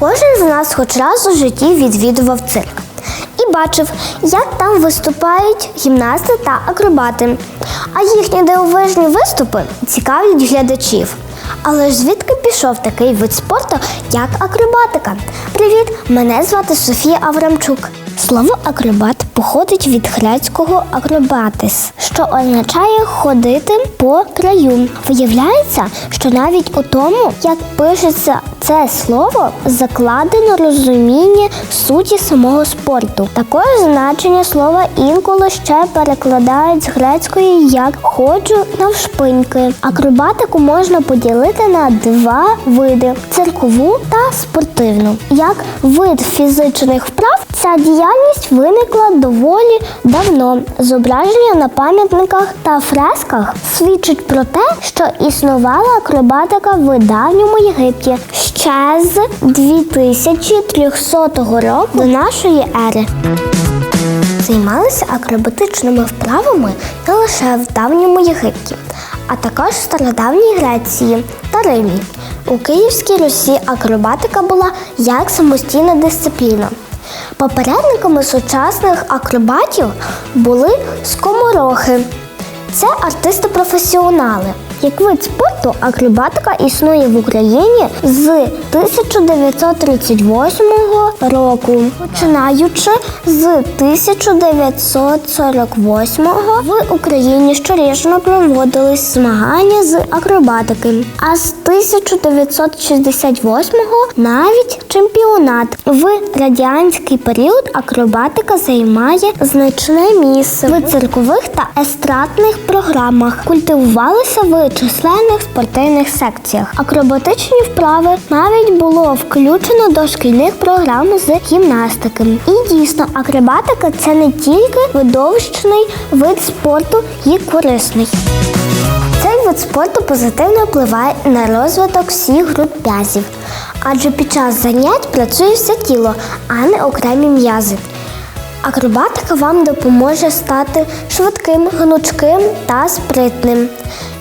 Кожен з нас хоч раз у житті відвідував цирк і бачив, як там виступають гімнасти та акробати. А їхні дивовижні виступи цікавлять глядачів. Але ж звідки пішов такий вид спорту, як акробатика? Привіт! Мене звати Софія Аврамчук. Слово акробат походить від грецького акробатис, що означає ходити по краю. Виявляється, що навіть у тому, як пишеться це слово, закладено розуміння суті самого спорту. Також значення слова інколи ще перекладають з грецької як ходжу навшпиньки. Акробатику можна поділити на два види циркову та спортивну. Як вид фізичних вправ, ця діяльність виникла доволі давно. Зображення на пам'ятниках та фресках свідчить про те, що існувала акробатика в давньому Єгипті ще з 2300 року до нашої ери. Займалися акробатичними вправами не лише в давньому Єгипті, а також в стародавній Греції та Римі. У Київській Русі акробатика була як самостійна дисципліна. Попередниками сучасних акробатів були скоморохи. Це артисти-професіонали. Як вид спорту, акробатика існує в Україні з 1938 року, починаючи з 1948 в Україні щорічно проводились змагання з акробатики, а з 1968 навіть чемпіонат. В радянський період акробатика займає значне місце в циркових та естрадних програмах. Культивувалися численних спортивних секціях. Акробатичні вправи навіть було включено до шкільних програм з гімнастики. І дійсно, акробатика це не тільки видовищний вид спорту і корисний. Цей вид спорту позитивно впливає на розвиток всіх груп м'язів, адже під час занять працює все тіло, а не окремі м'язи. Акробатика вам допоможе стати швидким, гнучким та спритним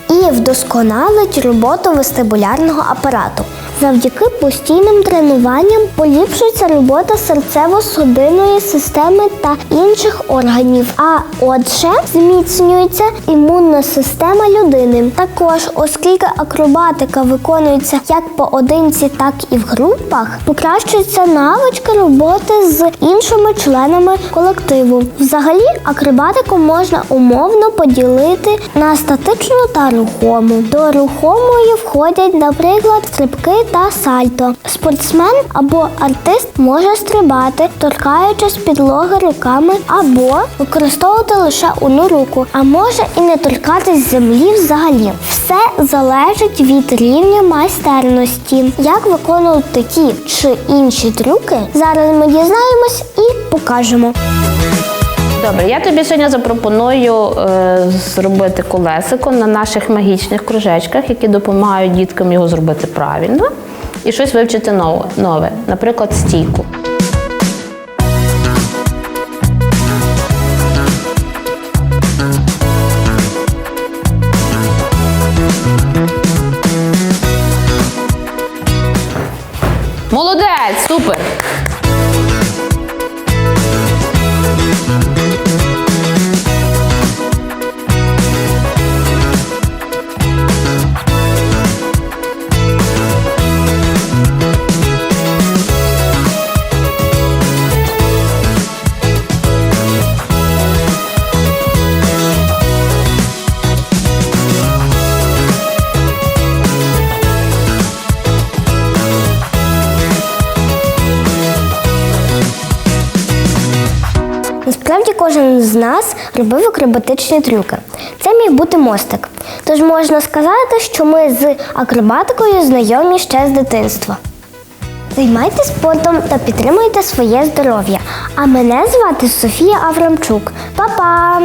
і вдосконалить роботу вестибулярного апарату. Завдяки постійним тренуванням поліпшується робота серцево-судинної системи та інших органів. А отже, зміцнюється імунна система людини. Також, оскільки акробатика виконується як поодинці, так і в групах, покращуються навички роботи з іншими членами колективу. Взагалі, акробатику можна умовно поділити на статичну та рухому. До рухомої входять, наприклад, стрибки та сальто. Спортсмен або артист може стрибати, торкаючись підлоги руками, або використовувати лише одну руку, а може і не торкатись землі взагалі. Все залежить від рівня майстерності. Як виконувати ті чи інші трюки, зараз ми дізнаємось і покажемо. Добре, я тобі сьогодні запропоную е, зробити колесико на наших магічних кружечках, які допомагають діткам його зробити правильно і щось вивчити нове, нове. наприклад, стійку. Молодець, супер! Насправді кожен з нас робив акробатичні трюки. Це міг бути мостик. Тож можна сказати, що ми з акробатикою знайомі ще з дитинства. Займайтесь спортом та підтримуйте своє здоров'я. А мене звати Софія Аврамчук. Па-па!